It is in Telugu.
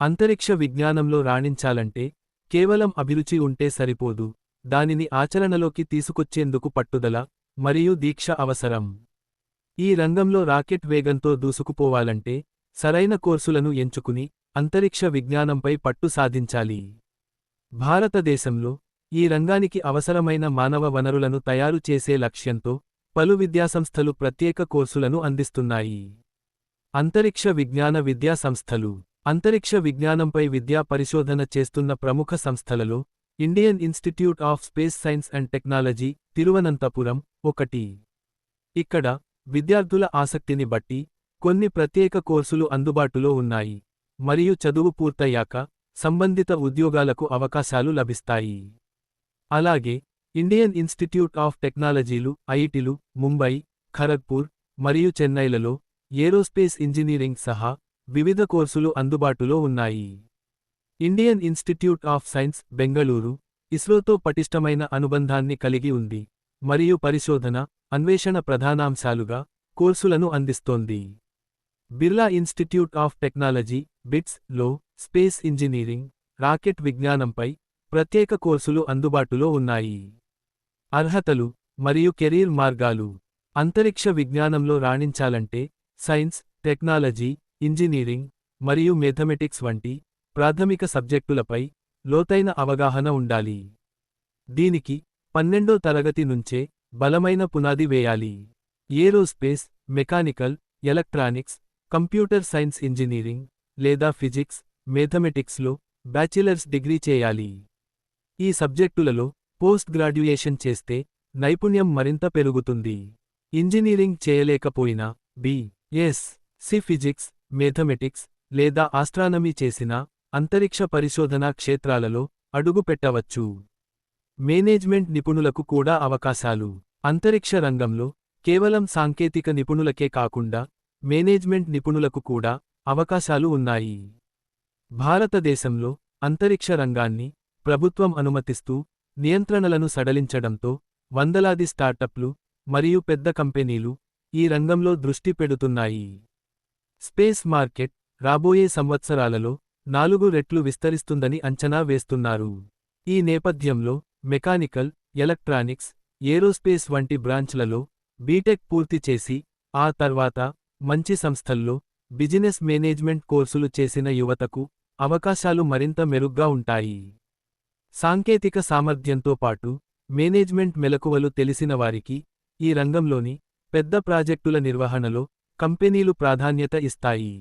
అంతరిక్ష విజ్ఞానంలో రాణించాలంటే కేవలం అభిరుచి ఉంటే సరిపోదు. దానిని ఆచరణలోకి తీసుకొచ్చేందుకు పట్టుదల మరియు దీక్ష అవసరం. ఈ రంగంలో రాకెట్ వేగంతో దూసుకుపోవాలంటే సరైన కోర్సులను ఎంచుకుని అంతరిక్ష విజ్ఞానంపై పట్టు సాధించాలి. భారతదేశంలో ఈ రంగానికి అవసరమైన మానవ వనరులను తయారు చేసే లక్ష్యంతో పలు విద్యాసంస్థలు ప్రత్యేక కోర్సులను అందిస్తున్నాయి. అంతరిక్ష విజ్ఞాన విద్యా సంస్థలు అంతరిక్ష విజ్ఞానంపై విద్యా పరిశోధన చేస్తున్న ప్రముఖ సంస్థలలో Indian Institute of Space Science and Technology Thiruvananthapuram ఒకటి. ఇక్కడ విద్యార్థుల ఆసక్తిని బట్టి కొన్ని ప్రత్యేక కోర్సులు అందుబాటులో ఉన్నాయి మరియు చదువు పూర్తయ్యాక సంబంధిత ఉద్యోగాలకు అవకాశాలు లభిస్తాయి. అలాగే ఇండియన్ ఇన్స్టిట్యూట్ ఆఫ్ టెక్నాలజీలు ఐఐటిలు ముంబై ఖరగ్పూర్ మరియు చెన్నైలలో ఏరోస్పేస్ ఇంజనీరింగ్ సహా వివిధ కోర్సులు అందుబాటులో ఉన్నాయి. Indian Institute of Science Bengaluru ఇస్రోతో పటిష్టమైన అనుబంధాన్ని కలిగి ఉంది మరియు పరిశోధన అన్వేషణ ప్రధానాంశాలుగా కోర్సులను అందిస్తోంది. బిర్లా ఇన్స్టిట్యూట్ ఆఫ్ టెక్నాలజీ బిట్స్లో స్పేస్ ఇంజనీరింగ్ రాకెట్ విజ్ఞానంపై ప్రత్యేక కోర్సులు అందుబాటులో ఉన్నాయి. అర్హతలు మరియు కెరీర్ మార్గాలు అంతరిక్ష విజ్ఞానంలో రాణించాలంటే సైన్స్ టెక్నాలజీ ఇంజనీరింగ్ మరియు మేథమెటిక్స్ వంటి ప్రాథమిక సబ్జెక్టులపై లోతైన అవగాహన ఉండాలి. దీనికి పన్నెండో తరగతి నుంచే బలమైన పునాది వేయాలి. Aerospace mechanical electronics computer science engineering లేదా ఫిజిక్స్ మేథమెటిక్స్లో బ్యాచిలర్స్ డిగ్రీ చేయాలి. ఈ సబ్జెక్టులలో పోస్ట్ గ్రాడ్యుయేషన్ చేస్తే నైపుణ్యం మరింత పెరుగుతుంది. ఇంజనీరింగ్ చేయలేకపోయినా B S C physics mathematics లేదా ఆస్ట్రానమీ చేసిన అంతరిక్ష పరిశోధనా క్షేత్రాలలో అడుగు పెట్టవచ్చు. మేనేజ్మెంట్ నిపుణులకు కూడా అవకాశాలు. అంతరిక్ష రంగంలో కేవలం సాంకేతిక నిపుణులకే కాకుండా మేనేజ్మెంట్ నిపుణులకు కూడా అవకాశాలు ఉన్నాయి. భారతదేశంలో అంతరిక్ష రంగాన్ని ప్రభుత్వం అనుమతిస్తూ నియంత్రణలను సడలించడంతో వందలాది స్టార్టప్లు మరియు పెద్ద కంపెనీలు ఈ రంగంలో దృష్టి పెడుతున్నాయి. స్పేస్ మార్కెట్ రాబోయే సంవత్సరాలలో నాలుగు రెట్లు విస్తరిస్తుందని అంచనా వేస్తున్నారు. ఈ నేపథ్యంలో మెకానికల్ ఎలక్ట్రానిక్స్ ఏరోస్పేస్ వంటి బ్రాంచ్లలో బీటెక్ పూర్తి చేసి ఆ తర్వాత మంచి సంస్థల్లో బిజినెస్ మేనేజ్మెంట్ కోర్సులు చేసిన యువతకు అవకాశాలు మరింత మెరుగ్గా ఉంటాయి. సాంకేతిక సామర్థ్యంతో పాటు మేనేజ్మెంట్ మెలకువలు తెలిసిన వారికి ఈ రంగంలోని పెద్ద ప్రాజెక్టుల నిర్వహణలో కంపెనీలు ప్రాధాన్యత ఇస్తాయి